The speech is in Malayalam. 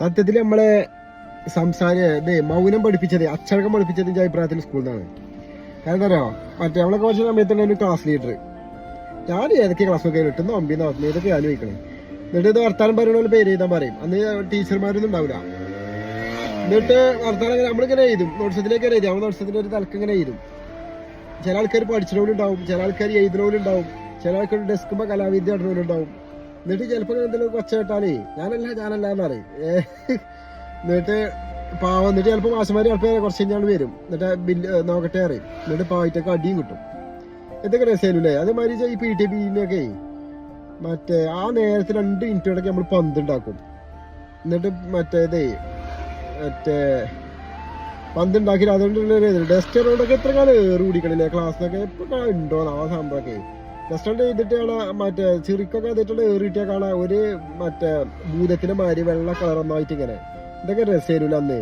സത്യത്തിൽ നമ്മളെ സംസാര മൗനം പഠിപ്പിച്ചത് അച്ചടക്കം പഠിപ്പിച്ചത് അഭിപ്രായത്തിൽ സ്കൂളിൽ നിന്നാണ് കാരണം പറയാ മറ്റേ നമ്മളെ കുറച്ച് സമയത്തുള്ള ഒരു ക്ലാസ് ലീഡർ ഞാൻ ഏതൊക്കെ ക്ലാസ് ഒക്കെ കിട്ടുന്നു ഒമ്പീന്ന് പറഞ്ഞു ഇതൊക്കെ ഞാൻ വയ്ക്കണേ എന്നിട്ട് ഇത് വർത്താനം പറയുന്ന പേര് എഴുതാൻ പറയും. അന്ന് ടീച്ചർമാരൊന്നും ഉണ്ടാവില്ല എന്നിട്ട് വർത്താനം നമ്മളിങ്ങനെ എഴുതും. നോട്ട്സത്തിലേക്ക് എഴുതി. നമ്മൾ നോട്ട്സത്തിന്റെ ഒരു തലക്ക് ഇങ്ങനെ എഴുതും. ചില ആൾക്കാർ പഠിച്ചിട്ടുണ്ടാവും ചില ആൾക്കാർ എഴുതുന്നവരുണ്ടാവും ചില ആൾക്കാർ ഡെസ്കുമ്പോൾ കലാവിദ്യ നടന്നവരുണ്ടാവും എന്നിട്ട് ചിലപ്പോൾ എന്തെങ്കിലും കൊച്ചേട്ടാനേ ഞാനല്ല ഞാനല്ല എന്ന് പറയും. ഏ, എന്നിട്ട് പാവം എന്നിട്ട് ചിലപ്പോൾ മാസന്മാര് ചിലപ്പോ കുറച്ച് കഴിഞ്ഞാൽ വരും. എന്നിട്ട് ബില്ല് നോക്കട്ടെ അറിയും എന്നിട്ട് പാവറ്റൊക്കെ അടിയും കിട്ടും. എന്തൊക്കെ രസമല്ലേ അതേമാതിരി ഈ പി ടി ബിന്നൊക്കെ മറ്റേ ആ നേരത്തെ രണ്ട് മിനിറ്റോടൊക്കെ നമ്മൾ പന്ത് ഉണ്ടാക്കും. എന്നിട്ട് മറ്റേ ഇതേ മറ്റേ പന്ത് ഉണ്ടാക്കി അതുകൊണ്ടുള്ള ഡസ്റ്ററോടൊക്കെ എത്ര കാലം ഏറി പിടിക്കണില്ലേ ക്ലാസ്സിലൊക്കെ എപ്പോഴാണ് ഉണ്ടോ ആ സംഭവമൊക്കെ. ഡസ്റ്റർ ചെയ്തിട്ടാണ് മറ്റേ ചെറുക്കൊക്കെ ചെയ്തിട്ടുള്ള ഏറിയിട്ടാ കാണാ ഒരു മറ്റേ ഭൂതത്തിന്റെ മാതിരി വെള്ള കളർ ഒന്നായിട്ട് ഇങ്ങനെ ഇതൊക്കെ രസമായിരുന്നു അന്നേ.